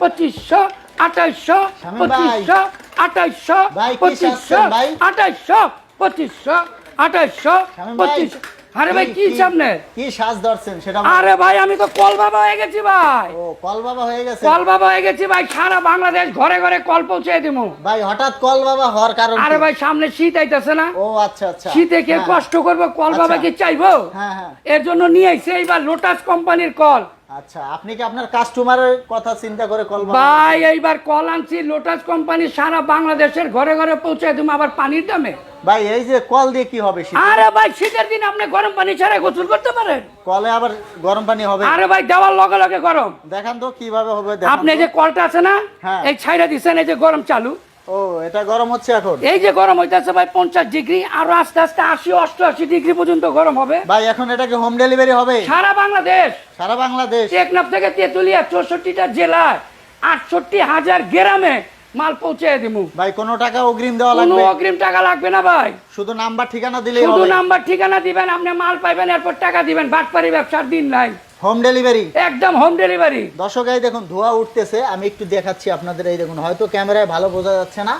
পঁচিশশো আঠাইশশো পঁচিশশো আঠাইশশো পঁচিশশো আঠাইশশো পঁচিশশো আঠাইশশো পঁচিশ আরে ভাই কি সামনে? কি সাজ ধরছেন সেটা আরে ভাই আমি তো কল বাবা হয়ে গেছি ভাই। ও কল বাবা হয়ে গেছে। কল বাবা হয়ে গেছি ভাই সারা বাংলাদেশ ঘরে ঘরে কল পৌঁছে দিমু ভাই হঠাৎ কল বাবা হওয়ার কারণ আরে ভাই সামনে শীত আইতেছে না? ও আচ্ছা আচ্ছা। শীতে কে হ্যাঁ। কষ্ট করব কল আচ্ছা। বাবা কি চাইব? হ্যাঁ হ্যাঁ। এর জন্য নিয়ে আইছে এইবার লোটাস কোম্পানির কল। আচ্ছা আপনি কি আপনার কাস্টমারের কথা চিন্তা করে কল ভাই এইবার কল আনছি লোটাস কোম্পানি সারা বাংলাদেশের ঘরে ঘরে পৌঁছে তুমি আবার পানির দামে। ভাই এই যে কল দিয়ে কি হবে? আরে ভাই শীতের দিন আপনি গরম পানি ছাড়া গোসল করতে পারেন। কলে আবার গরম পানি হবে। আরে ভাই দেওয়ার লগে লগে গরম। দেখান তো কীভাবে হবে আপনি যে কলটা আছে না হ্যাঁ। এই ছাইরা দিচ্ছেন এই যে গরম চালু। ও এটা গরম হচ্ছে এখন? এই যে গরম হইতেছে ভাই পঞ্চাশ ডিগ্রি আরও আস্তে আস্তে আশি অষ্টআশি ডিগ্রি পর্যন্ত গরম হবে। ভাই এখন এটা কি হোম ডেলিভারি হবে? সারা বাংলাদেশ। সারা বাংলাদেশ? টেকনাফ থেকে তেতুলিয়া জেলায় আটষট্টি হাজার গ্রামে মাল পৌঁছে দিমু। ভাই কোনো টাকা অগ্রিম দেওয়া কোনো লাগবে? অগ্রিম টাকা লাগবে না ভাই। শুধু নাম্বার ঠিকানা দিলেই শুধু নাম্বার ঠিকানা দিবেন আপনি মাল পাইবেন এরপর টাকা দিবেন বাটপারি ব্যবসার দিন নাই। হোম ডেলিভারি একদম হোম ডেলিভারি দর্শক এই দেখুন ধোঁয়া উঠতেছে। আমি একটু দেখাচ্ছি আপনাদের এই দেখুন হয়তো ক্যামেরায় ভালো বোঝা যাচ্ছে না।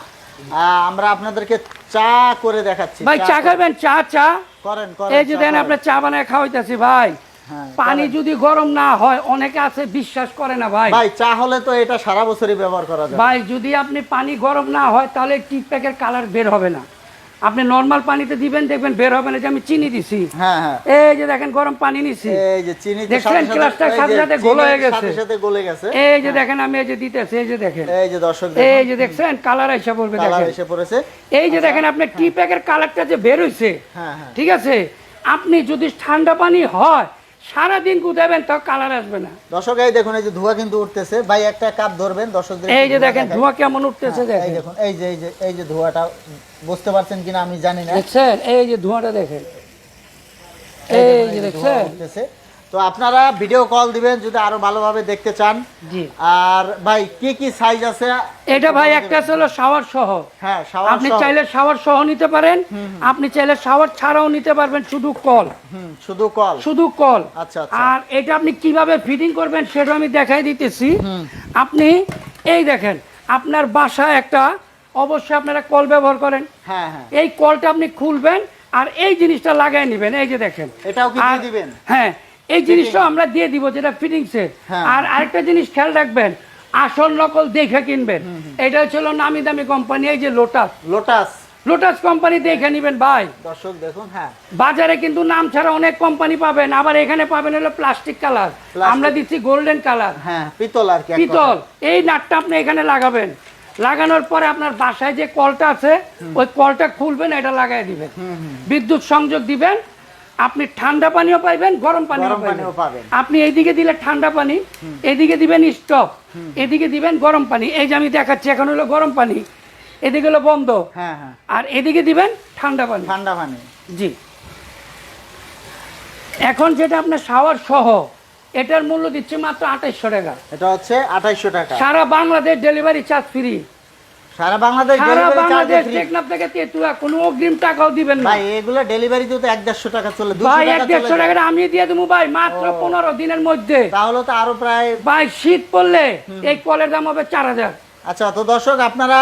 আমরা আপনাদেরকে চা করে দেখাচ্ছি। ভাই চা খাবেন? চা চা? করেন করেন এই যে দেন। আপনার চা বানায় খাওয়াইতেছি ভাই। হ্যাঁ, পানি যদি গরম না হয় অনেকে আছে বিশ্বাস করে না ভাই। ভাই চা হলে তো এটা সারা বছরই ব্যবহার করা যায় ভাই যদি আপনি পানি গরম না হয় তাহলে টিক প্যাকের কালার বের হবে না। আপনি নর্মাল পানিতে দিবেন দেখবেন বের হবে না যে আমি চিনি দিছি। হ্যাঁ হ্যাঁ। এই যে দেখেন গরম পানি নিছি। এই যে চিনি দেখছেন সাথে গ্লাসটা সাথে সাথে গলে হয়ে গেছে। সাথে সাথে গলে গেছে। এই যে দেখেন আমি এই যে দিতেছি এই যে দেখেন। এই যে দর্শক এই যে দেখছেন কালার এসে পড়বে কালার দেখেন। এসে পড়েছে। এই যে দেখেন আপনি টি প্যাকের কালারটা যে বের হইছে হ্যাঁ হ্যাঁ। ঠিক আছে? আপনি যদি ঠান্ডা পানি হয় সারাদিন কুদাবেন তাও কালার আসবে না। দর্শক এই দেখুন এই যে ধোঁয়া কিন্তু উঠতেছে। ভাই একটা কাপ ধরবেন দর্শকদের এই যে দেখেন। ধোঁয়া কেমন উঠতেছে হ্যাঁ, এই দেখুন। এই যে এই যে এই যে ধোঁয়াটা বুঝতে পারছেন কিনা আমি জানি না। দেখছেন? এই যে ধোঁয়াটা দেখেন। এই যে দেখছেন? উঠতেছে। তো আপনারা ভিডিও কল দিবেন যদি আরও ভালোভাবে দেখতে চান। জি। আর ভাই কি কি সাইজ আছে? এটা ভাই একটা হলো শাওয়ার সহ। হ্যাঁ শাওয়ার আপনি চাইলে শাওয়ার সহ নিতে পারেন। আপনি চাইলে শাওয়ার ছাড়াও নিতে পারবেন শুধু কল শুধু কল শুধু কল আচ্ছা আচ্ছা। আর এটা আপনি কীভাবে ফিটিং করবেন সেটা আমি দেখাই দিতেছি। আপনি এই দেখেন আপনার বাসা একটা অবশ্যই আপনারা কল ব্যবহার করেন। হ্যাঁ হ্যাঁ। এই কলটা আপনি খুলবেন আর এই জিনিসটা লাগাই নেবেন। এই যে দেখেন। এটাও কি দিবেন? হ্যাঁ এই জিনিসটা আমরা দিয়ে দিব যেটা ফিটিংসের হ্যাঁ। আর আরেকটা জিনিস খেয়াল রাখবেন আসল নকল দেখে কিনবেন। এটা হচ্ছিল নামি দামি কোম্পানি এই যে লোটাস লোটাস লোটাস কোম্পানি দেখে নিবেন ভাই। দর্শক দেখুন হ্যাঁ। বাজারে কিন্তু নাম ছাড়া অনেক কোম্পানি পাবেন আবার এখানে পাবেন হলো প্লাস্টিক কালার আমরা দিচ্ছি গোল্ডেন কালার হ্যাঁ পিতল আর কি পিতল। এই নাটটা আপনি এখানে লাগাবেন। লাগানোর পরে আপনার বাসায় যে কলটা আছে ওই কলটা খুলবেন এটা লাগাই দিবেন। বিদ্যুৎ সংযোগ দিবেন আপনি ঠান্ডা পানিও পাইবেন গরম পানিও পাবেন। আপনি এইদিকে দিলে ঠান্ডা পানি এদিকে দিবেন স্টপ এদিকে দিবেন গরম পানি। এই যে আমি দেখাচ্ছি এখন হলো গরম পানি। এদিকে হলো বন্ধ। হ্যাঁ হ্যাঁ। আর এদিকে দিবেন ঠান্ডা পানি। ঠান্ডা পানি। জি। এখন যেটা আপনার শাওয়ার সহ এটার মূল্য দিচ্ছে মাত্র আঠাইশশো টাকা। এটা হচ্ছে আঠাইশশো টাকা। সারা বাংলাদেশ ডেলিভারি চার্জ ফ্রি। সারা বাংলাদেশ সারা বাংলাদেশ টেকনাফ থেকে তেতুয়া কোনো অগ্রিম টাকাও দিবেন না। ভাই এগুলো ডেলিভারিতে তো এক দেড়শো টাকা চলে দুশো ভাই এক টাকা দেড়শো চলে যায়। টাকা আমি দিয়ে দেবো ভাই মাত্র ও। পনেরো দিনের মধ্যে। তাহলে তো আরও প্রায় ভাই শীত পড়লে এই কলের দাম হবে চার হাজার। আচ্ছা তো দর্শক আপনারা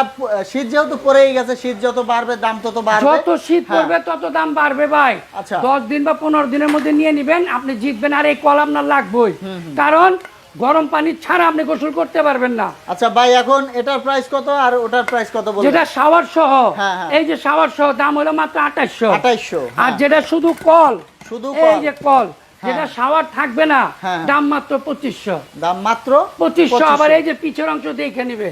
শীত যেহেতু পড়েই গেছে শীত যত বাড়বে দাম তত বাড়বে। যত শীত হ্যাঁ। পড়বে তত দাম বাড়বে ভাই। আচ্ছা। দশ দিন বা পনেরো দিনের মধ্যে নিয়ে নিবেন আপনি জিতবেন আর এই কল আপনার লাগবেই। কারণ গরম পানি ছাড়া আপনি গোসল করতে পারবেন না। আচ্ছা ভাই এখন এটার প্রাইস কত আর ওটার প্রাইস কত বলুন যেটা শাওয়ার সহ হ্যাঁ, হ্যাঁ। এই যে শাওয়ার সহ দাম হলো মাত্র আঠাশশো আঠাইশশো আর যেটা শুধু কল শুধু এই যে কল যেটা শাওয়ার থাকবে না হ্যাঁ। দাম মাত্র পঁচিশশো। দাম মাত্র পঁচিশশো আবার এই যে পিছের অংশ দেখে নিবে।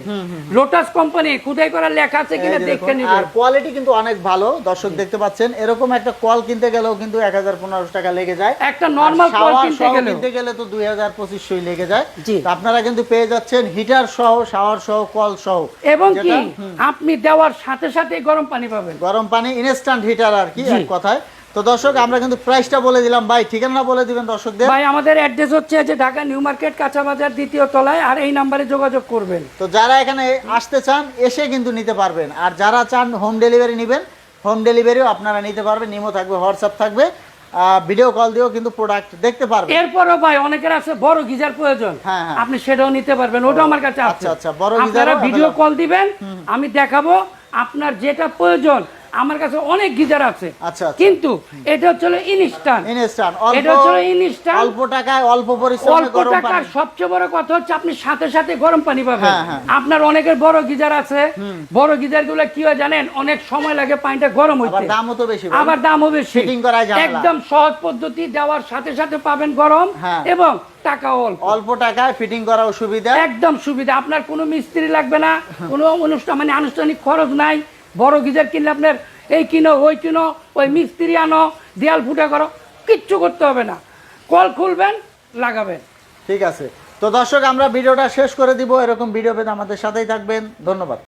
লোটাস কোম্পানি খুদাই করা লেখা আছে কিনা দেখে নিবে। আর কোয়ালিটি কিন্তু অনেক ভালো দর্শক দেখতে পাচ্ছেন। এরকম একটা কল কিনতে গেলেও কিন্তু এক হাজার পনেরোশো টাকা লেগে যায়। একটা নর্মাল কল কিনতে গেলে কিনতে গেলে তো দুই হাজার পঁচিশশোই লেগে যায়। জি। আপনারা কিন্তু পেয়ে যাচ্ছেন হিটার সহ শাওয়ার সহ কল সহ। এবং কি আপনি দেওয়ার সাথে সাথে গরম পানি পাবেন। গরম পানি ইনস্ট্যান্ট হিটার আর কি এক কথায়। তো দর্শক আমরা কিন্তু প্রাইসটা বলে দিলাম। ভাই ঠিকানা বলে দিবেন দর্শকদের। ভাই আমাদের অ্যাড্রেস হচ্ছে যে ঢাকা নিউ মার্কেট কাঁচা বাজার দ্বিতীয় তলায় আর এই নাম্বারে যোগাযোগ করবেন। তো যারা এখানে আসতে চান এসে কিন্তু নিতে পারবেন। আর যারা চান হোম ডেলিভারি নেবেন হোম ডেলিভারিও আপনারা নিতে পারবেন। নিমো থাকবে হোয়াটসঅ্যাপ থাকবে। ভিডিও কল দিয়েও কিন্তু প্রোডাক্ট দেখতে পারবেন। এরপরও ভাই অনেকের আছে বড় গিজার প্রয়োজন। হ্যাঁ, হ্যাঁ। আপনি সেটাও নিতে পারবেন ওটা আমার কাছে আছে। আচ্ছা, আচ্ছা, বড় গিজার ভিডিও কল দিবেন আমি দেখাবো আপনার যেটা প্রয়োজন আমার কাছে অনেক গিজার আছে। আচ্ছা, আচ্ছা। কিন্তু এটা হচ্ছে ইনস্ট্যান্ট ইনস্ট্যান্ট এটা হচ্ছে ইনস্ট্যান্ট অল্প টাকায় অল্প পরিশ্রমে অল্প টাকার সবচেয়ে বড় কথা হচ্ছে আপনি সাথে সাথে গরম পানি পাবেন। হ্যাঁ, হ্যাঁ। আপনার অনেকের বড় গিজার আছে। বড় গিজারগুলো কি হয় জানেন? অনেক সময় লাগে পানিটা গরম আবার হইতে দামও তো বেশি। আবার দামও বেশি। Fitting করায় ঝামেলা। একদম সহজ পদ্ধতি দেওয়ার সাথে সাথে পাবেন গরম হ্যাঁ। এবং টাকা অল্প। অল্প টাকায় ফিটিং করা সুবিধা। একদম সুবিধা। আপনার কোনো মিস্ত্রি লাগবে না কোনো অনুষ্ঠান মানে আনুষ্ঠানিক খরচ নাই। বড় গিজার কিনলে আপনার এই কিনো, ওই কিনো, ওই মিস্ত্রি আনো, দেয়াল ফুটা করো, কিচ্ছু করতে হবে না। কল খুলবেন, লাগাবেন। ঠিক আছে। তো দর্শক, আমরা ভিডিওটা শেষ করে দিব। এরকম ভিডিও পেতে আমাদের সাথেই থাকবেন। ধন্যবাদ।